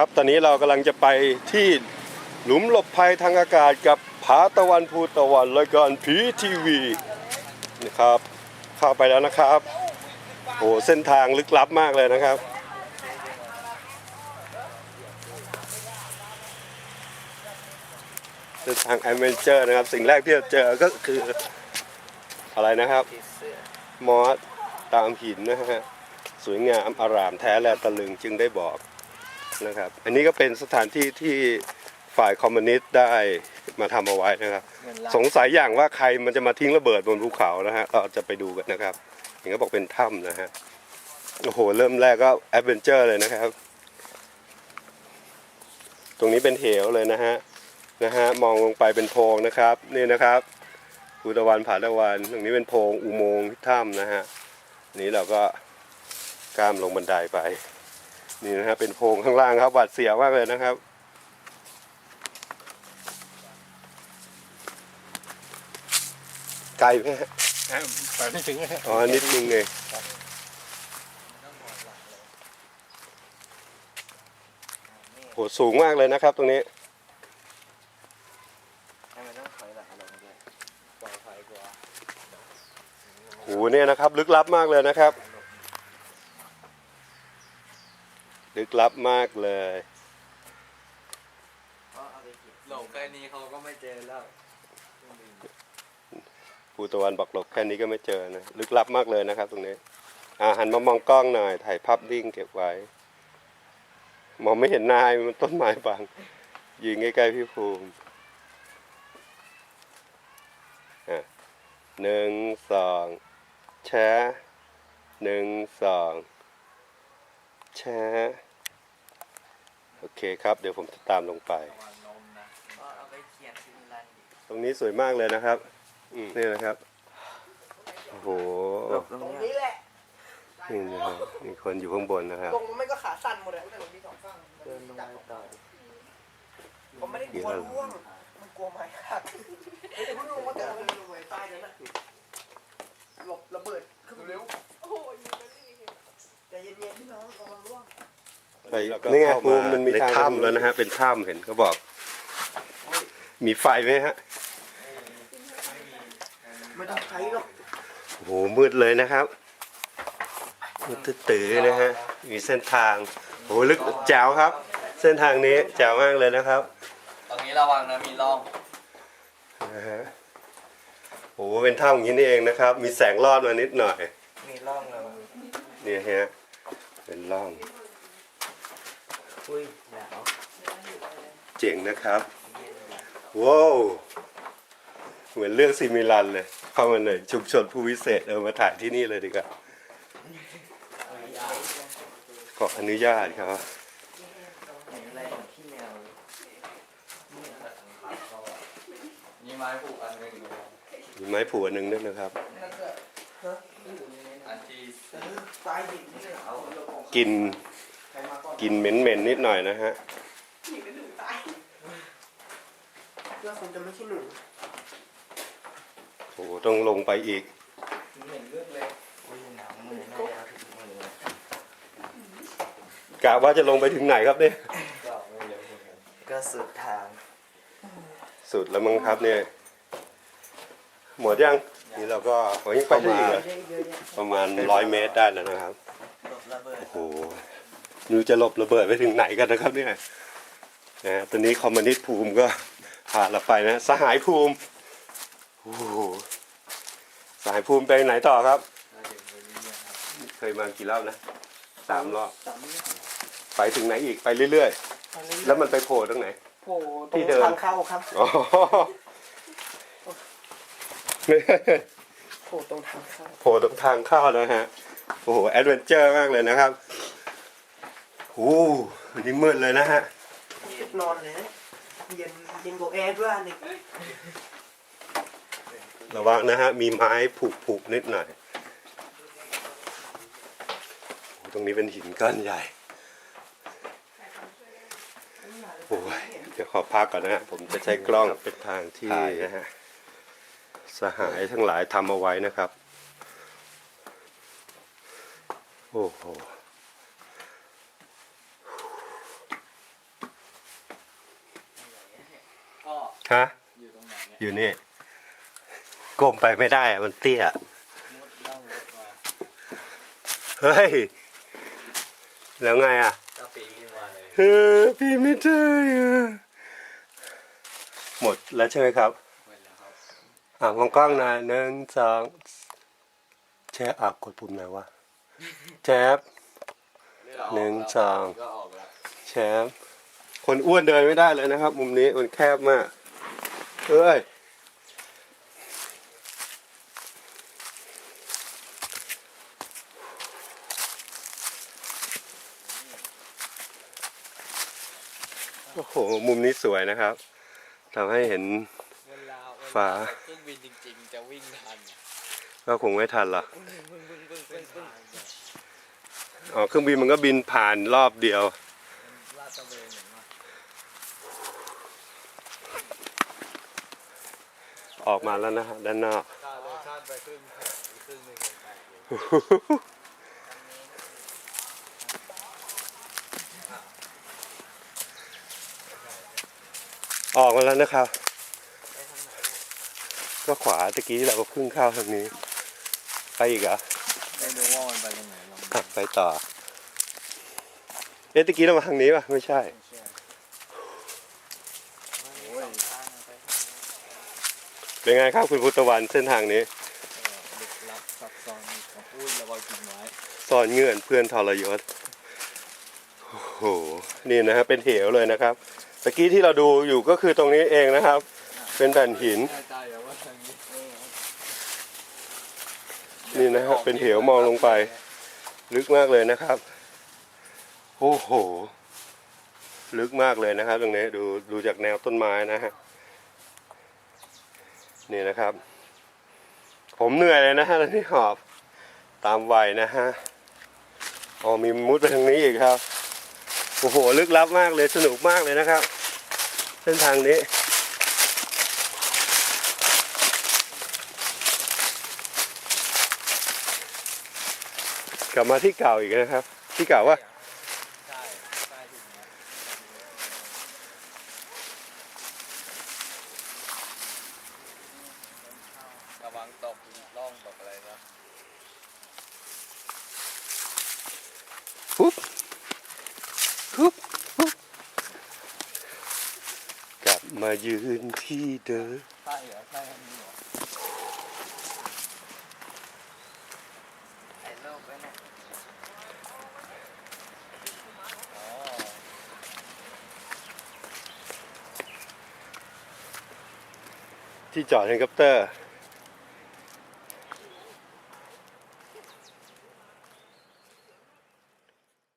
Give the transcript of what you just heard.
ครับ ตอนนี้เรากำลังจะไปที่หลุมหลบภัยทางอากาศกับผาตะวันภูตะวันรายการผีทีวีนะครับเข้าไปแล้วนะครับโอ้เส้นทางลึกลับมากเลยนะครับ เส้นทางแอดเวนเจอร์นะครับ สิ่งแรกที่เราเจอก็คืออะไรนะครับ มอสตามหินนะฮะสวยงามอารามแท้และตะลึงจึงได้บอก นะครับ อันนี้ก็เป็นสถานที่ที่ฝ่ายคอมมิวนิสต์ได้มาทำเอาไว้นะครับ สงสัยอย่างว่าใครมันจะมาทิ้งระเบิดบนภูเขานะฮะเราจะไปดูกันนะครับเห็นเขาบอกเป็นถ้ำนะฮะโอ้โหเริ่มแรกก็แอดเวนเจอร์เลยนะครับ ตรงนี้เป็นเหวเลยนะฮะนะฮะมองลงไปเป็นโพรงนะครับนี่นะครับภูตะวันผาตะวันตรงนี้เป็นโพรงอุโมงค์ถ้ำนะฮะนี้เราก็ก้ามลงบันไดไป นี่นะฮะเป็นโพรงข้างล่างครับหวาดเสียวมากเลยนะครับ ไกลไหมฮะไปไม่ถึงนะฮะอ๋อนิดนึงเองโหสูงมากเลยนะครับตรงนี้ให้มันต้องถอยหลังลงด้วยปลอดภัยกว่าโหเนี่ยนะครับ ลึกลับมากเลยนะครับ ลึกลับมากเลยเพราะเอาไปกินหลงแค่นี้เขาก็ไม่เจอแล้วภูตะวันบอกหลบแค่นี้ก็ไม่เจอนะ ลึกลับมากเลยนะครับ ตรงนี้อ่าหันมามองกล้องหน่อย ถ่ายภาพนิ่งเก็บไว้ มองไม่เห็นนายมันต้นไม้บังยืนใกล้ๆพี่ภูมิอะหนึ่งสองแชะหนึ่งสองแชะ โอเคครับ เดี๋ยวผมจะตามลงไป ก็เอาไปเขียนซิมลันดิตรงนี้สวยมากเลยนะครับนี่นะครับโอ้โหตรงตรงนี้นี้แหละ นี่นะครับมีคนอยู่ข้างบนนะครับตรงไม่ก็ขาสั่นหมดเลยแต่ผมมีสองฝั่งเดินลงไปต่อผมไม่ได้กลัวร่วง มันกลัวไม้หักเฮ้ยเดี๋ยวพุ่งลงมาเจอมันลงไปใต้นั้นน่ะหลบระเบิดขึ้นเร็วใจเย็นๆพี่น้องระวังร่วง ไปนี่ไงภูมิมันมีทาง ถ้ำแล้วนะฮะ เป็นถ้ำเห็นเขาบอก มีไฟไหมฮะไม่ต้องใช้หรอกโอ้โหมืดเลยนะครับมืดตื้อๆนะฮะ มีเส้นทางโอ้โหลึกแจ๋วครับ เส้นทางนี้แจ๋วมากเลยนะครับตรงนี้ระวังนะมีร่องนะฮะโอ้โหเป็นถ้ำอย่างนี้นี่เองนะครับ มีแสงรอดมานิดหน่อย มีร่องระวังเนี่ยฮะเป็นร่อง อุ้ยหนาวเจ๋งนะครับว้าวเหมือนเรื่องซิมิลันเลย เข้ามาหน่อยชุมชนผู้วิเศษเออมาถ่ายที่นี่เลยดีกว่าขออนุญาตครับเห็นอะไรของพี่แมวนี่ไม้ผูกอันหนึ่งมีไม้ผูกอันหนึ่งด้วยนะครับอันที่ตายดิบนี่เอากินใครมา ก่อนกินเหม็นๆนิดหน่อยนะฮะหนีไปหนูตายเพื่อคงจะไม่ใช่หนูโอ้โหต้องลงไปอีก เห็นเลือดเลยอุ้ยหนาวมือน่าจะเอาถึงมือกะว่าจะลงไปถึงไหนครับเนี่ย ก็ไม่เร็วก็สุดทางสุดแล้วมั้งครับเนี่ย หมดยัง นี่เราก็โอ้ยยังไปได้อีกเหรอเยอะแยะประมาณร้อยเมตรได้แล้วนะครับหลบระเบิด โอ้โห ไมูจะหลบระเบิดไปถึงไหนกันนะครับเนี่ยนะฮะตอนนี้คอมมิวนิสต์ภูมิก็ผ่านเราไปนะ สหายภูมิโอ้โหสหายภูมิไปไหนต่อครับ เคยมากี่รอบนะสามรอบสามเนี่ยไปถึงไหนอีกไปเรื่อยตอนนี้ๆแล้วมันไปโผล่ตรงไหนโผล่ตที่รงเดินทางเข้าครับอ๋อโผล่ตรงทางเข้าโผล่ตรงทางเข้านะฮะโอ้โหแอดเวนเจอร์มากเลยนะครับ โอ้โหวันนี้มืดเลยนะฮะจุดนอนเลยนะเย็นเย็นกว่าแอร์ด้วยอันนี่ระวังนะฮะ มีไม้ผุๆนิดหน่อยโอ้ตรงนี้เป็นหินก้อนใหญ่ โอ้ย เดี๋ยวขอพักก่อนนะฮะ ผมจะใช้กล้องเป็นทางที่นะฮะ สหายทั้งหลายทำเอาไว้นะครับ โอ้โห ฮะอยู่ตรงไหนเนี่ยอยู่นี่ก้มไปไม่ได้อะมันเตี้ยมุดล่องรถมาเฮ้ยแล้วไงอะก็ปีนขึ้นมาเลยเออพี่ไม่ได้อะหมดแล้วใช่ไหมครับหมดแล้วครับอะมองกล้องหนะหนึ่งสองแชร์อะกดปุ่มไหนวะแชร์หนึ่งสอง ก็ออกแล้ว แชร์คนอ้วนเดินไม่ได้เลยนะครับ มุมนี้มันแคบมาก เอ้ยโอ้โห มุมนี้สวยนะครับทำให้เห็น เวลาเวลฝา เครื่องบินจริง ๆ จะวิ่งทันก็คงไม่ทันหรอกปึ้งปึ้งปึ้งปึ้งปึ้งปึ้งอ๋อเครื่องบินมันก็บินผ่านรอบเดียว ลาดตระเวนเห็นไหม ออกมาแล้วนะฮะด้านนอกข้ามเลยข้ามไปครึ่งแถบอีกครึ่งหนึ่งยังแตกอยู่ออกมาแล้วนะครับ ก็ขวาตะกี้เราก็เพิ่งเข้าทางนี้ ไปอีกเหรอไม่รู้ว่ามันไปตรงไหนลองอะไปต่อ เอ๊ะตะกี้เรามาทางนี้ป่ะ ไม่ใช่ไม่เชื่อโอ้ยทางไป เป็นไงครับคุณพุทธวันเส้นทางนี้เออลึกลับซับซ้อนของอุ้ยระวังกิ่งไม้ซ่อนเงื่อนเพื่อนทรยศโอ้โหนี่นะฮะเป็นเหวเลยนะครับตะกี้ที่เราดูอยู่ก็คือตรงนี้เองนะครับ เป็นแผ่นหินแน่ใจเหรอว่าทางนี้นี่นะฮะเป็นเหวมองลงไป ลึกมากเลยนะครับโอ้โห ลึกมากเลยนะครับ ตรงนี้ดูดูจากแนวต้นไม้นะฮะ นี่นะครับ ผมเหนื่อยเลยนะฮะแล้วนี่หอบตามวัยนะฮะอ๋อมีมุดไปทางนี้อีกครับโอ้โหลึกลับมากเลยสนุกมากเลยนะครับ เส้นทางนี้กลับมาที่เก่าอีกนะครับ ที่เก่าว่า ใช่ใช่ถึงเนี้ยระวังตกล่องตกอะไรนะ ปุ๊บปุ๊บปุ๊บกลับมายืนที่เดิมใช่เหรอใช่อันนี้เหรอถ่ายรูปไว้เนี่ยอ๋อที่จอดเฮลิคอปเตอร์